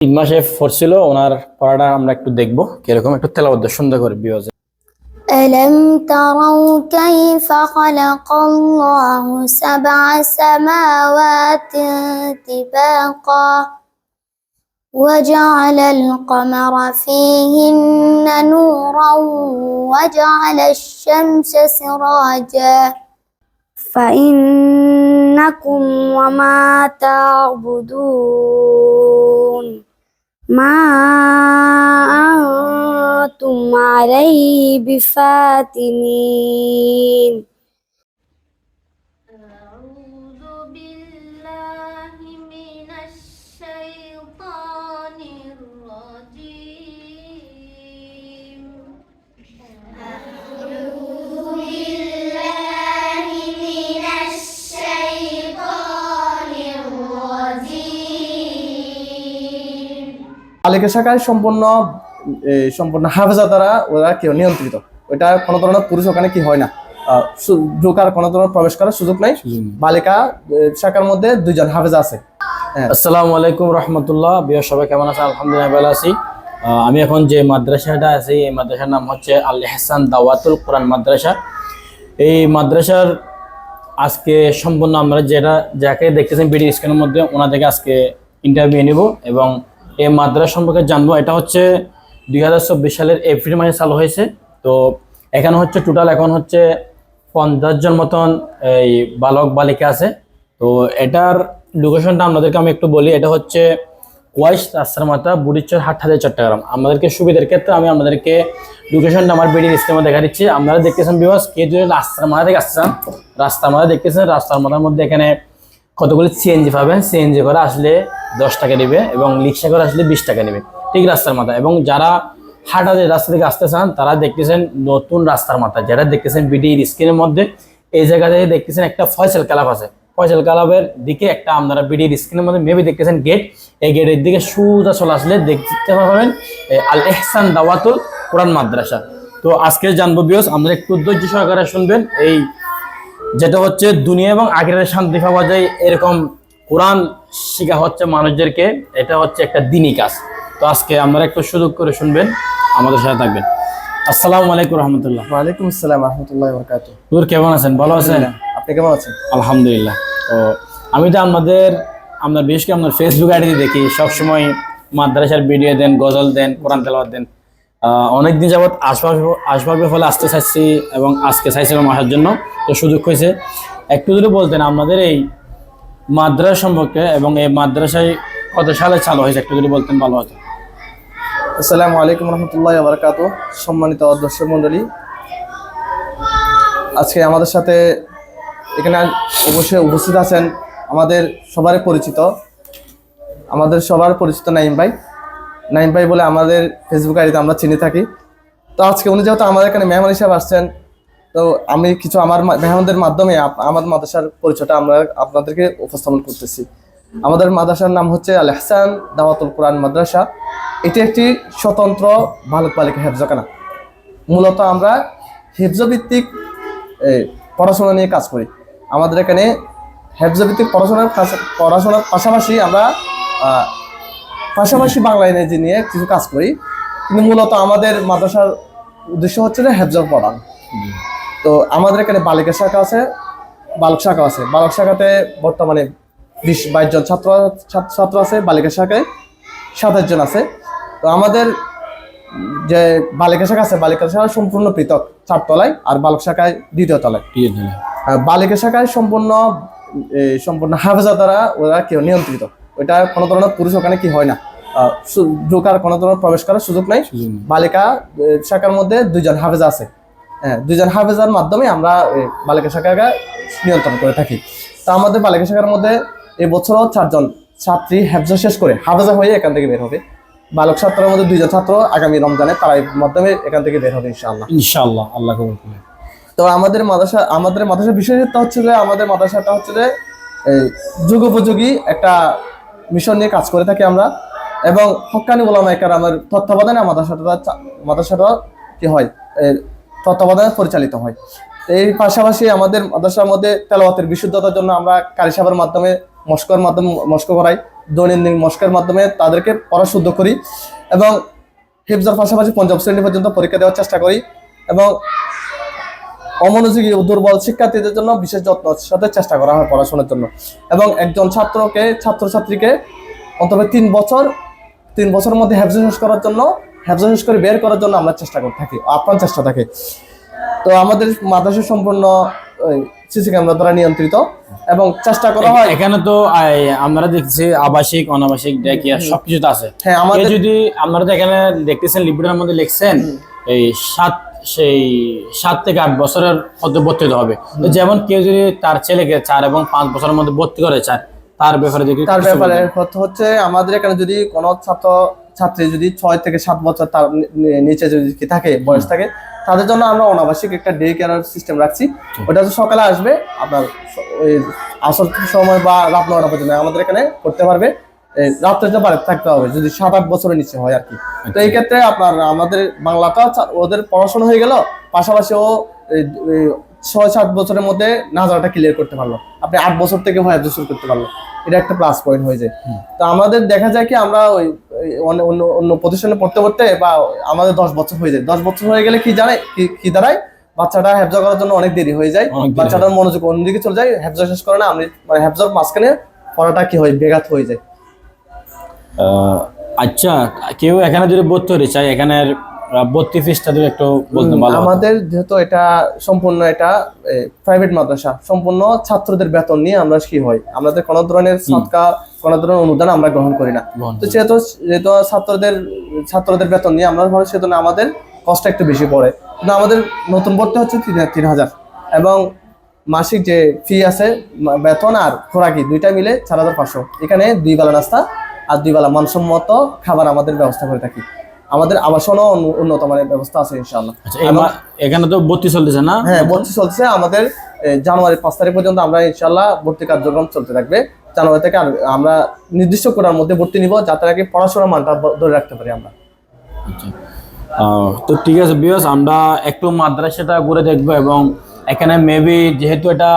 তিন মাসে পড়ছিল ওনার পড়াটা আমরা একটু দেখবো কিরকম একটু তেলাবদ্ধ সুন্দর করে বিওয়াজ ألم تروا كيف خلق الله سبع سماوات طباقا وجعل القمر فيهن نورا وجعل الشمس سراجا فإنكم وما تعبدون ما أنتم عليه بفاتنين বালিকা শাখায় সম্পূর্ণ সম্পূর্ণ হাফেজা দ্বারা ওরা কেউ নিয়ন্ত্রিত। ওইটা কোনো ধরনের পুরুষ ওখানে কি হয় না। ঢোকার কোনো ধরনের প্রবেশ করার সুযোগ নাই। বালিকা শাখার মধ্যে দুইজন হাফেজা আছে। আসসালামু আলাইকুম রহমতুল্লাহ। বিয় সবাই কেমন আছেন? আলহামদুলিল্লাহ ভালো আছি। আমি এখন যে মাদ্রাসাটা আছি এই মাদ্রাসার নাম হচ্ছে আল এহসান দাওয়াতুল কোরআন মাদ্রাসা। এই মাদ্রাসার আজকে সম্পূর্ণ আমরা যেটা যাকে দেখতেছেন বিডি স্ক্রিনের মধ্যে ওনাদেরকে আজকে ইন্টারভিউ নিব এবং এই মাদ্রাসা সম্পর্কে জানব, এটা হচ্ছে দুই হাজার চব্বিশ সালের এপ্রিল মাসে চালু হয়েছে। তো এখানে হচ্ছে টোটাল এখন হচ্ছে পঞ্চাশ জন মতন এই বালক, বালিকা আছে। তো এটার লোকেশনটা আপনাদেরকে আমি একটু বলি, এটা হচ্ছে ওয়াইশ রাস্তার মাথা, বুড়িচর হাটহাজার চট্টগ্রাম। আমাদেরকে সুবিধার ক্ষেত্রে আমি আপনাদেরকে লোকেশনটা আমার বেডির স্ক্রিনে দেখা দিচ্ছি। আপনারা দেখতেছেন বিবাস কে যদি রাস্তার মাথা থেকে আসছেন রাস্তার মাথা দেখতেছেন, রাস্তার মাথার মধ্যে এখানে কতগুলি সিএনজি পাবেন সিএনজি করে আসলে দশ টাকা নেবে এবং রিক্সা করে আসলে বিশ টাকা নেবে। ঠিক রাস্তার মাথা এবং যারা হাটা যে রাস্তা থেকে আসতে চান, তারা দেখতেছেন নতুন রাস্তার মাথা যারা দেখতেছেন বিডির স্ক্রিনের মধ্যে, এই জায়গা থেকে দেখতেছেন একটা ফয়সাল ক্লাব আছে। ফয়সাল ক্লাবের দিকে একটা আপনারা বিডির স্ক্রিনের মধ্যে মেবি দেখতেছেন গেট এই গেটের দিকে সোজা চলে আসলে দেখতে পাবেন আল এহসান দাওয়াতুল কোরআন মাদ্রাসা। তো আজকে জানব বিয়স আমরা একটু ধৈর্য সহকারে শুনবেন এই যেটা হচ্ছে দুনিয়া এবং আগের শান্তি পাওয়া যায় এরকম কোরআন শিখা হচ্ছে মানুষদেরকে এটা হচ্ছে একটা দিনই কাজ। তো আজকে আপনারা একটু সুযোগ করে শুনবেন আমাদের সাথে থাকবেন। আসসালামু আলাইকুম রহমতুল্লাহ। ওয়ালাইকুম আসসালাম রহমতুল্লাহ বরকাত কেমন আছেন? ভালো আছেন? আপনি কেমন আছেন? আলহামদুলিল্লাহ। তো আমি তো আমাদের আপনার বিশেষ করে আপনার ফেসবুক আইডি দেখি সবসময় মাদ্রাসার ভিডিও দেন গজল দেন কোরআন তেলাওয়াত দেন। অনেকদিন যাবৎ আসবাব আসবাবের ফলে আসতে চাইছি এবং আজকে চাইছিলাম আসার জন্য। তো সুযোগ হয়েছে। একটু যদি বলতেন আমাদের এই মাদ্রাসা সম্পর্কে এবং এই মাদ্রাসায় কত সালে চালু হয়েছে, একটু যদি বলতেন ভালো হতো। আসসালামু আলাইকুম রহমতুল্লাহ বরকাত সম্মানিত দর্শক মন্ডলী। আজকে আমাদের সাথে এখানে অবশ্যই উপস্থিত আছেন আমাদের সবারই পরিচিত। আমাদের সবার পরিচিত নাইম ভাই। নাইম ভাই বলে আমাদের ফেসবুক আইডিতে আমরা চিনে থাকি। তো আজকে উনি যেহেতু আমাদের এখানে মেহমান হিসাবে আসছেন, তো আমি কিছু আমার মেহমানদের মাধ্যমে আমার মাদ্রাসার পরিচয়টা আমরা আপনাদেরকে উপস্থাপন করতেছি। আমাদের মাদ্রাসার নাম হচ্ছে আল হাসান দাওয়াতুল কোরআন মাদ্রাসা। এটি একটি স্বতন্ত্র বালক বালিকা হেফজখানা। মূলত আমরা হেফজভিত্তিক পড়াশোনা নিয়ে কাজ করি। আমাদের এখানে হেফজভিত্তিক পড়াশোনার পড়াশোনার পাশাপাশি আমরা পাশাপাশি বাংলা ইংরেজি নিয়ে কিছু কাজ করি। কিন্তু মূলত আমাদের মাদ্রাসার উদ্দেশ্য হচ্ছে যে হেফজ পড়ান তো আমাদের এখানে বালিকা শাখা আছে বালক শাখা আছে। বালক শাখাতে বর্তমানে বিশ বাইশ জন ছাত্র ছাত্র- আছে বালিকা শাখায় সাতাশ জন আছে। তো আমাদের যে বালিকা শাখা আছে বালিকা শাখা সম্পূর্ণ পৃথক চার তলায় আর বালক শাখায় দ্বিতীয় তলায়। বালিকা শাখায় সম্পূর্ণ সম্পূর্ণ হাফেজা দ্বারা ওরা কেউ নিয়ন্ত্রিত। ওইটা কোনো ধরনের পুরুষ ওখানে কি হয় না। ঢোকার কোনো ধরনের প্রবেশ করার সুযোগ নাই। বালিকা শাখার মধ্যে দুইজন হাফেজা আছে। হ্যাঁ দুইজন হাফেজার মাধ্যমে আমরা বালিকা শাখাকে নিয়ন্ত্রণ করে থাকি। তো আমাদের বালিকা শাখার মধ্যে এই বছরও চারজন ছাত্রী হেফজা শেষ করে হাফেজা হয়ে এখান থেকে বের হবে। বালক ছাত্রের মধ্যে দুইজন ছাত্র আগামী রমজানে তারা এর মাধ্যমে এখান থেকে বের হবে ইনশাআল্লাহ। ইনশাআল্লাহ আল্লাহ কবুল করুন। তো আমাদের মাদ্রাসা আমাদের মাদ্রাসার বিশেষত্ব হচ্ছে যে আমাদের মাদ্রাসাটা হচ্ছে যে যুগোপযোগী একটা মিশন নিয়ে কাজ করে থাকি আমরা। এবং হক্কানি ওলামা একরাম আমার তত্ত্বাবধানে মাদ্রাসাটা মাদ্রাসাটা কি হয়? তত্ত্বাবধানে পরিচালিত হয়। এই পাশাপাশি আমাদের মাদ্রাসার মধ্যে তেলাওয়াতের বিশুদ্ধতার জন্য আমরা কারি সাহেবের মাধ্যমে, মস্কর মাধ্যমে, মস্ক করাই দৈনন্দিন মস্কের মাধ্যমে তাদেরকে পড়া শুদ্ধ করি এবং হিফজার পাশাপাশি পঞ্চম শ্রেণি পর্যন্ত পরীক্ষা দেওয়ার চেষ্টা করি এবং অমনোযোগী ও দুর্বল শিক্ষার্থীদের জন্য বিশেষ যত্ন সাথে চেষ্টা করা হয় পড়াশোনার জন্য। এবং একজন ছাত্রকে ছাত্রছাত্রীকে অন্তত তিন বছর তিন বছরের মধ্যে হ্যাবজ শেষ করার জন্য হ্যাবজ শেষ করে বের করার জন্য আমরা চেষ্টা করে থাকি আপ্রাণ চেষ্টা থাকে। তো আমাদের মাদ্রাসা সম্পূর্ণ সিসি ক্যামেরা দ্বারা নিয়ন্ত্রিত এবং চেষ্টা করা হয় এখানে তো আমরা দেখছি আবাসিক অনাবাসিক ডেকিয়ার সবকিছু তো আছে। হ্যাঁ আমাদের যদি আপনারা তো এখানে দেখতেছেন লিপিটার মধ্যে লিখছেন এই সাত সেই সাত থেকে আট বছরের মধ্যে ভর্তি হতে হবে। যেমন কেউ যদি তার ছেলেকে চার এবং পাঁচ বছরের মধ্যে ভর্তি করে চায় তার ব্যাপারে যদি তার ব্যাপারে। হচ্ছে- আমাদের এখানে যদি কোনো ছাত্র ছাত্রী যদি ছয় থেকে সাত বছর তার নিচে যদি থাকে বয়স থাকে তাদের জন্য আমরা অনাবাসিক একটা ডে কেয়ার সিস্টেম রাখছি ওটা হচ্ছে সকালে আসবে আপনার ওই আসর সময় বা রাত নটা পর্যন্ত আমাদের এখানে করতে পারবে। এই রাত্রে বাড়িতে থাকতে হবে যদি সাত আট বছরের নিচে হয় আর কি। তো এই ক্ষেত্রে আপনার আমাদের বাংলাটা ওদের পড়াশোনা হয়ে গেল পাশাপাশি ও ছয় সাত বছরের মধ্যে নাজারাটা ক্লিয়ার করতে পারল। আপনি আট বছর থেকে হয় শুরু করতে পারল। এটা একটা প্লাস পয়েন্ট হয়ে যায়। তো আমাদের দেখা যায় কি আমরা ওই অন্য অন্য প্রতিষ্ঠানে পড়তে পড়তে বা আমাদের দশ বছর হয়ে যায়। দশ বছর হয়ে গেলে কি জানে কি কি দাঁড়ায়? বাচ্চাটা হেফজা করার জন্য অনেক দেরি হয়ে যায়। বাচ্চাটার মনোযোগ অন্যদিকে চলে যায় হেফজা শেষ করে না আমি মানে হেফজার মাঝখানে পড়াটা কি হয় বেঘাত হয়ে যায়। আচ্ছা কেউ এখানে যদি ভর্তি হতে চায় এখানের ভর্তি ফিসটা যদি একটু বলতে ভালো আমাদের যেহেতু এটা সম্পূর্ণ এটা প্রাইভেট মাদ্রাসা সম্পূর্ণ ছাত্রদের বেতন নিয়ে আমরা কি হয় আমাদের কোনো ধরনের সৎকার কোনো ধরনের অনুদান আমরা গ্রহণ করি না। তো যেহেতু যেহেতু ছাত্রদের ছাত্রদের বেতন নিয়ে আমরা সেজন্য আমাদের কষ্ট একটু বেশি পড়ে। কিন্তু আমাদের নতুন ভর্তি হচ্ছে তিন তিন হাজার। এবং মাসিক যে ফি আছে বেতন আর খোরাকি দুইটা মিলে চার হাজার পাঁচশো। এখানে দুই বেলা নাস্তা আর দুই বেলা মানসম্মত খাবার আমাদের ব্যবস্থা করে থাকি। আমাদের আবাসনও উন্ন- উন্নত মানের ব্যবস্থা আছে ইনশাল্লাহ আচ্ছা এখানে তো ভর্তি চলতেছে না? হ্যাঁ ভর্তি চলছে। আমাদের এ, জানুয়ারি পাঁচ তারিখ পর্যন্ত আমরা ইনশাল্লাহ ভর্তি কার্যক্রম চলতে থাকবে। জানুয়ারি থেকে আর- আমরা নির্দিষ্ট করার মধ্যে ভর্তি নিব যাতে আগে পড়াশোনার মানটা ধরে রাখতে পারি আমরা। আচ্ছা। তো ঠিক আছে বিয়স আমরা একটু মাদ্রাসাটা ঘুরে দেখব এবং এখানে মেবি যেহেতু এটা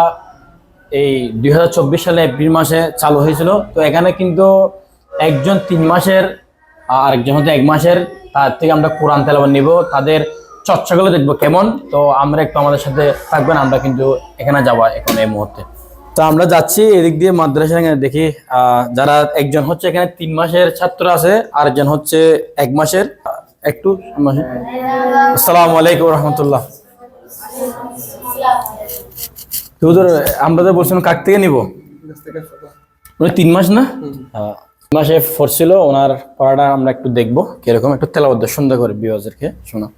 এই দু হাজার চব্বিশ সালে এপ্রিল মাসে চালু হয়েছিল তো এখানে কিন্তু একজন তিন মাসের আর একজন হচ্ছে এক মাসের। তার থেকে আমরা কোরআন তেলাবার নিব। তাদের চর্চাগুলো দেখব কেমন। তো আমরা একটু আমাদের সাথে থাকবেন। আমরা কিন্তু এখানে যাব এখন এই মুহূর্তে। তো আমরা যাচ্ছি এদিক দিয়ে মাদ্রাসা এখানে দেখি যারা একজন হচ্ছে এখানে তিন মাসের ছাত্র আছে আর একজন হচ্ছে এক মাসের। একটু আসসালামু আলাইকুম রহমতুল্লাহ। আমরা তো বলছিলাম কাক থেকে নিব? তিন মাস না? হ্যাঁ। তিন মাসে পড়ছিল ওনার পড়াটা আমরা একটু দেখবো কিরকম একটু তেলাবদ্ধ সুন্দর করে বিওয়াজেরকে শোনা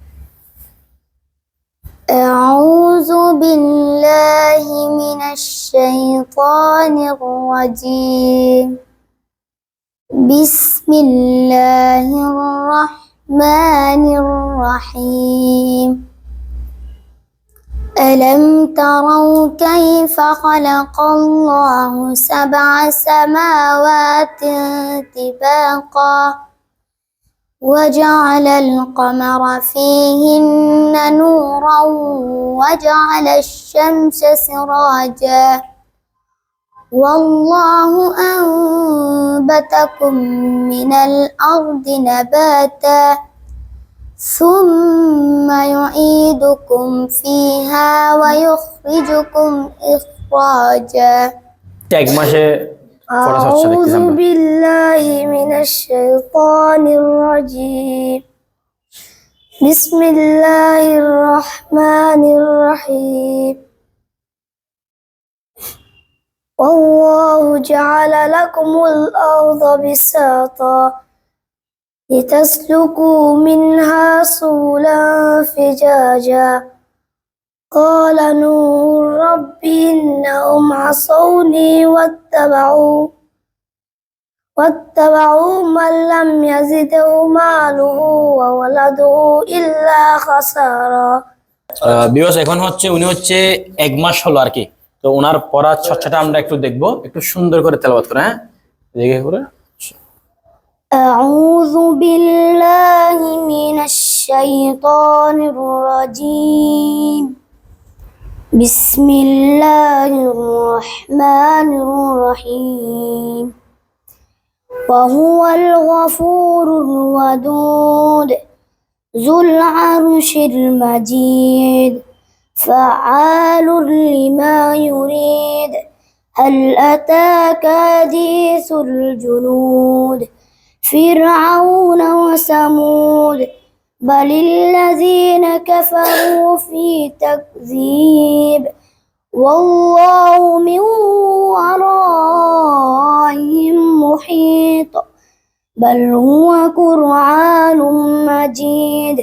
أعوذ بالله من الشيطان الرجيم بسم الله الرحمن الرحيم ألم تروا كيف خلق الله سبع سماوات طباقا وجعل القمر فيهن نورا وجعل الشمس سراجا والله أنبتكم من الأرض نباتا ثم يعيدكم فيها ويخرجكم إخراجا. أعوذ بالله من الشيطان الرجيم. بسم الله الرحمن الرحيم. والله جعل لكم الأرض بساطا. لتسلكوا منها سبلا فجاجا قال نوح رب إنهم عصوني واتبعوا واتبعوا من لم يزده ماله وولده إلا خسارا বিকজ এখন হচ্ছে উনি হচ্ছে এক মাস হলো আর কি তো ওনার পড়ার চর্চাটা আমরা একটু দেখবো একটু সুন্দর করে তেলাবাদ করে হ্যাঁ দেখে করে أعوذ بالله من الشيطان الرجيم. بسم الله الرحمن الرحيم. وهو الغفور الودود. ذو العرش المجيد. فعال لما يريد. هل أتاك حديث الجنود؟ فرعون وثمود بل الذين كفروا في تكذيب والله من ورائهم محيط بل هو قرآن مجيد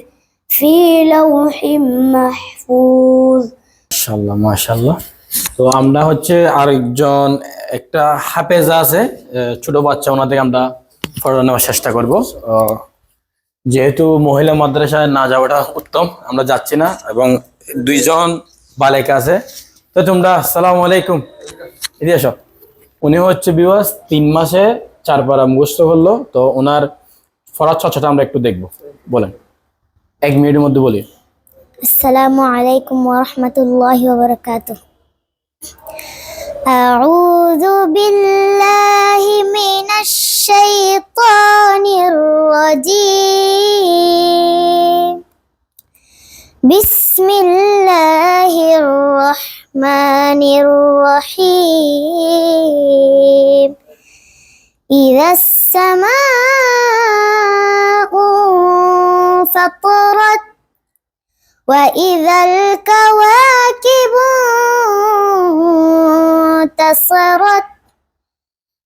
في لوح محفوظ মাশাল্লাহ মাশাল্লাহ তো আমরা হচ্ছে আরেকজন একটা হাফেজা আছে আহ, ছোট বাচ্চা ওনাদেরকে আমরা পড়া নেওয়ার চেষ্টা করব। যেহেতু মহিলা মাদ্রাসায় না যাওয়াটা উত্তম, আমরা যাচ্ছি না এবং দুইজন বালেকা আছে। তো তোমরা, আসসালামু আলাইকুম। এদিকে আসো উনি হচ্ছে বিবাস তিন মাসে চার পারা মুখস্থ করল। তো ওনার ফরাজ চর্চাটা আমরা একটু দেখব। বলেন। এক মিনিটের মধ্যে বলি। আসসালামু আলাইকুম ওয়া রাহমাতুল্লাহি ওয়া বারাকাতুহু। أعوذ بالله من الشيطان الرجيم. بسم الله الرحمن الرحيم. إذا السماء انفطرت وإذا الكواكب انتصرت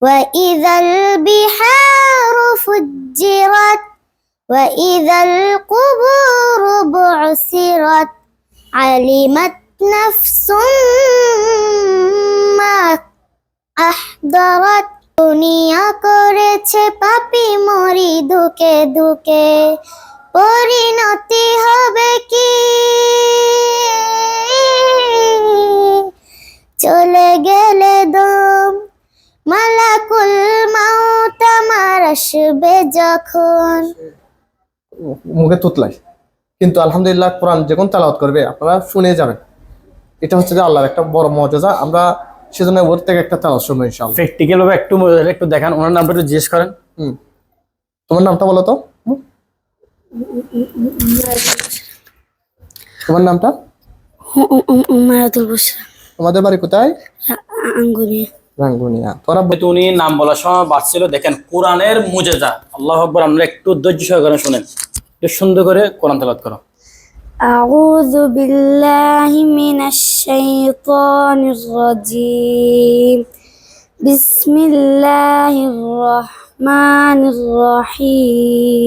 وإذا البحار فجرت وإذا القبور بعثرت علمت نفس ما আহদারাত দুনিয়া করেছে পাপি মরি দুকে দুকে পরিণতি হবে কি যখন মুখে তুতলাই। কিন্তু আলহামদুলিল্লাহ কোরআন যখন তালাওয়াত করবে আপনারা শুনে যাবেন। এটা হচ্ছে যে আল্লাহর একটা বড় মর্যাদা। আমরা সেজন্য ওর থেকে একটা তালাওয়াত শুনব ইনশাআল্লাহ। প্র্যাকটিক্যাল ভাবে একটু একটু দেখান। ওনার নামটা একটু জিজ্ঞেস করেন। হুম। তোমার নামটা বলো তো। তোমার নামটা? মারাতুল বসরা। তোমাদের বাড়ি কোথায়? আঙ্গুরি। রাঙ্গুনিয়া তোরা কিন্তু উনি নাম বলার সময় বাড়ছিল দেখেন কোরআনের মুজেজা আল্লাহ আকবর আমরা একটু ধৈর্য সহকারে শুনেন একটু সুন্দর করে কোরআন তেলাওয়াত করো أعوذ بالله من الشيطان الرجيم بسم الله الرحمن الرحيم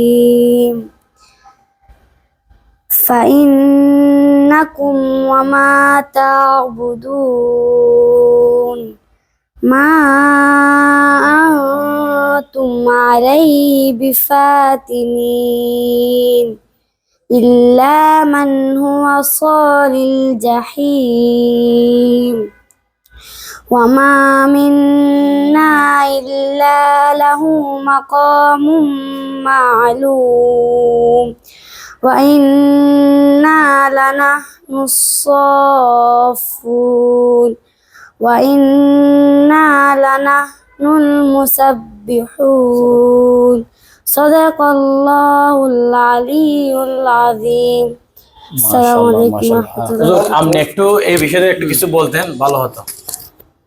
فإنكم وما تعبدون ما أنتم عليه بفاتنين إلا من هو صال الجحيم وما منا إلا له مقام معلوم وإنا لنحن الصافون وإنا لنحن المسبحون صدق الله العلي العظيم السلام عليكم ورحمة الله হুজুর, আপনি একটু এই বিষয়ে একটু কিছু বলতেন ভালো হতো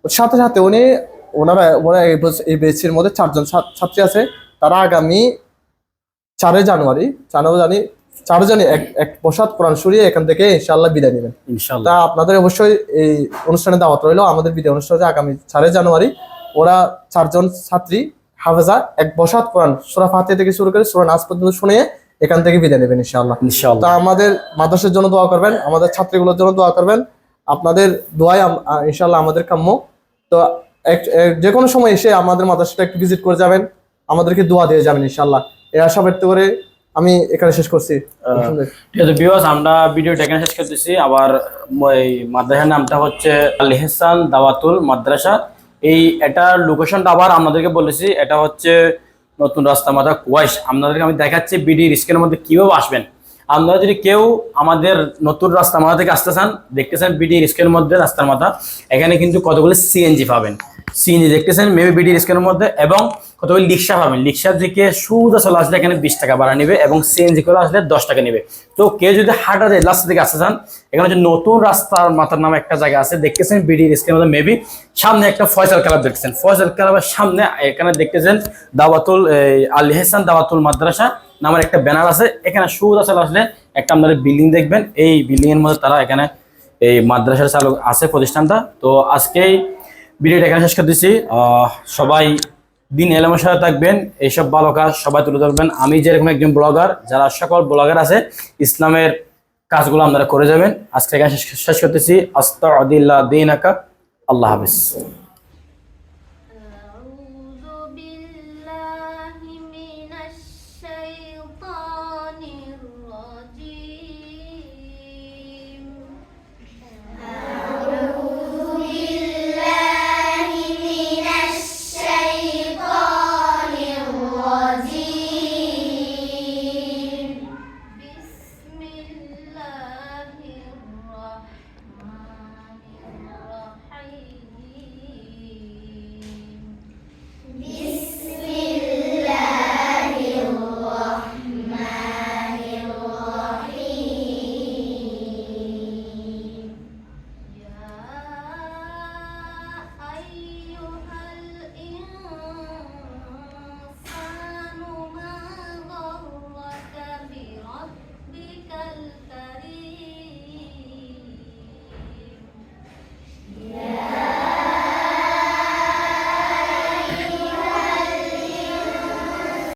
ওর সাথে সাথে উনি ওনারা ওরা এই বছ- এই বেচের মধ্যে চারজন ছা- ছাত্রী আছে তারা আগামী চারই জানুয়ারি চারই জানি চারই এক এক বসাত কোরআন সরিয়ে এখান থেকে ইনশাআল্লাহ বিদায় নেবেন। ইনশাল্লাহ তা আপনাদের অবশ্যই এই অনুষ্ঠানে দাওয়াত রইল। আমাদের বিদায় অনুষ্ঠান হচ্ছে আগামী চারই জানুয়ারি। ওরা চারজন ছাত্রী হাফেজা এক বসাত কোরআন সুরা ফাতে থেকে শুরু করে সুরা নাচ পর্যন্ত শুনে এখান থেকে বিদায় নেবেন ইনশাআল্লাহ। তা আমাদের মাদ্রাসার জন্য দোয়া করবেন আমাদের ছাত্রীগুলোর জন্য দোয়া করবেন। আপনাদের দোয়াই ইনশাআল্লাহ আমাদের কাম্য। তো যে কোনো সময় এসে আমাদের মাদ্রাসাটা একটু ভিজিট করে যাবেন। আমাদেরকে দোয়া দিয়ে যাবেন ইনশাআল্লাহ। এই আশা ব্যক্ত করে আমি এখানে শেষ করছি। ঠিক আছে বিওয়াস আমরা ভিডিওটা এখানে শেষ করতেছি। আবার এই মাদ্রাসার নামটা হচ্ছে আলহেসান দাওয়াতুল মাদ্রাসা। এই এটার লোকেশনটা আবার আপনাদেরকে বলেছি এটা হচ্ছে নতুন রাস্তা মাথা কুয়াইশ। আপনাদেরকে আমি দেখাচ্ছি বিডি রিস্কের মধ্যে কীভাবে আসবেন। আপনারা যদি কেউ আমাদের নতুন রাস্তা মাথা থেকে আসতে চান দেখতে চান বিডি রিস্কের মধ্যে রাস্তার মাথা এখানে কিন্তু কতগুলো সিএনজি পাবেন। সিএনজি দেখতেছেন মেবি বিডির স্ক্যানের মধ্যে, এবং কতগুলো রিক্সা পাবেন। রিক্সার দিকে সুদা চলে আসলে এখানে বিশ টাকা ভাড়া নেবে এবং সিএনজি করে আসলে দশ টাকা নেবে। তো কেউ যদি হাঁটা যায় রাস্তা থেকে আসতে চান, এখানে হচ্ছে নতুন রাস্তার মাথার নামে একটা জায়গা আছে, দেখতেছেন বিডির স্ক্যানের মধ্যে মেবি সামনে একটা ফয়সাল ক্লাব দেখতেছেন। ফয়সাল ক্লাবের সামনে এখানে দেখতেছেন দাওয়াতুল আল হেসান দাওয়াতুল মাদ্রাসা নামের একটা ব্যানার আছে। এখানে সুদা চলে আসলে একটা আপনাদের বিল্ডিং দেখবেন। এই বিল্ডিং এর মধ্যে তারা এখানে এই মাদ্রাসার চালক আছে, প্রতিষ্ঠানটা। তো আজকেই ভিডিওটা এখানে শেষ করে দিচ্ছি সবাই দিন এলামের সাথে থাকবেন, এইসব ভালো কাজ সবাই তুলে ধরবেন। আমি যেরকম একজন ব্লগার, যারা সকল ব্লগার আছে, ইসলামের কাজগুলো আপনারা করে যাবেন। আজকে এখানে শেষ করতেছি। আস্তা আদিল্লা দিন আকা আল্লাহ হাফিজ।